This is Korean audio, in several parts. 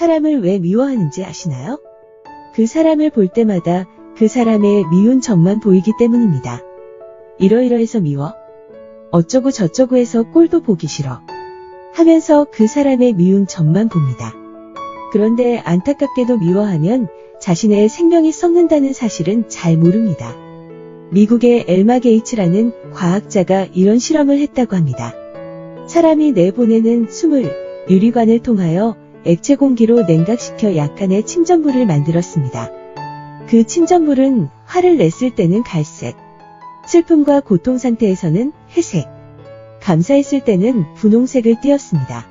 사람을 왜 미워하는지 아시나요? 그 사람을 볼 때마다 그 사람의 미운 점만 보이기 때문입니다. 이러이러해서 미워. 어쩌고 저쩌고 해서 꼴도 보기 싫어. 하면서 그 사람의 미운 점만 봅니다. 그런데 안타깝게도 미워하면 자신의 생명이 썩는다는 사실은 잘 모릅니다. 미국의 엘마 게이츠라는 과학자가 이런 실험을 했다고 합니다. 사람이 내보내는 숨을 유리관을 통하여 액체 공기로 냉각시켜 약간의 침전물을 만들었습니다. 그 침전물은 화를 냈을 때는 갈색, 슬픔과 고통 상태에서는 회색, 감사했을 때는 분홍색을 띄었습니다.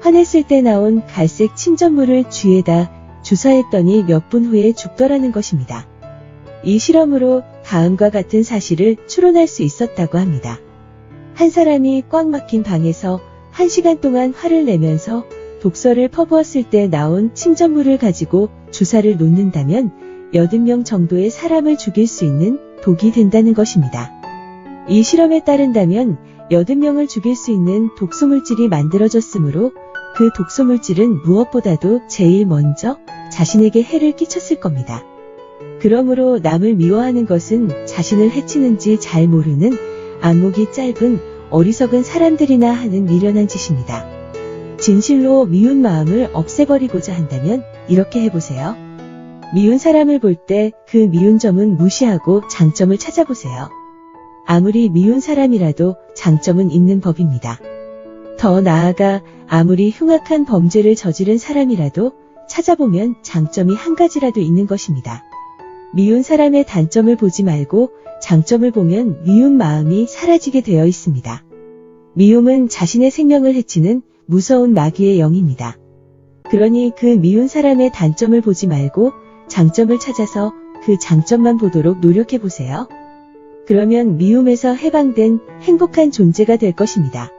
화냈을 때 나온 갈색 침전물을 쥐에다 주사했더니 몇 분 후에 죽더라는 것입니다. 이 실험으로 다음과 같은 사실을 추론할 수 있었다고 합니다. 한 사람이 꽉 막힌 방에서 한 시간 동안 화를 내면서 독서를 퍼부었을 때 나온 침전물을 가지고 주사를 놓는다면 80명 정도의 사람을 죽일 수 있는 독이 된다는 것입니다. 이 실험에 따른다면 80명을 죽일 수 있는 독소물질이 만들어졌으므로 그 독소물질은 무엇보다도 제일 먼저 자신에게 해를 끼쳤을 겁니다. 그러므로 남을 미워하는 것은 자신을 해치는지 잘 모르는 안목이 짧은 어리석은 사람들이나 하는 미련한 짓입니다. 진실로 미운 마음을 없애버리고자 한다면 이렇게 해보세요. 미운 사람을 볼 때 그 미운 점은 무시하고 장점을 찾아보세요. 아무리 미운 사람이라도 장점은 있는 법입니다. 더 나아가 아무리 흉악한 범죄를 저지른 사람이라도 찾아보면 장점이 한 가지라도 있는 것입니다. 미운 사람의 단점을 보지 말고 장점을 보면 미운 마음이 사라지게 되어 있습니다. 미움은 자신의 생명을 해치는 무서운 마귀의 영입니다. 그러니 그 미운 사람의 단점을 보지 말고 장점을 찾아서 그 장점만 보도록 노력해 보세요. 그러면 미움에서 해방된 행복한 존재가 될 것입니다.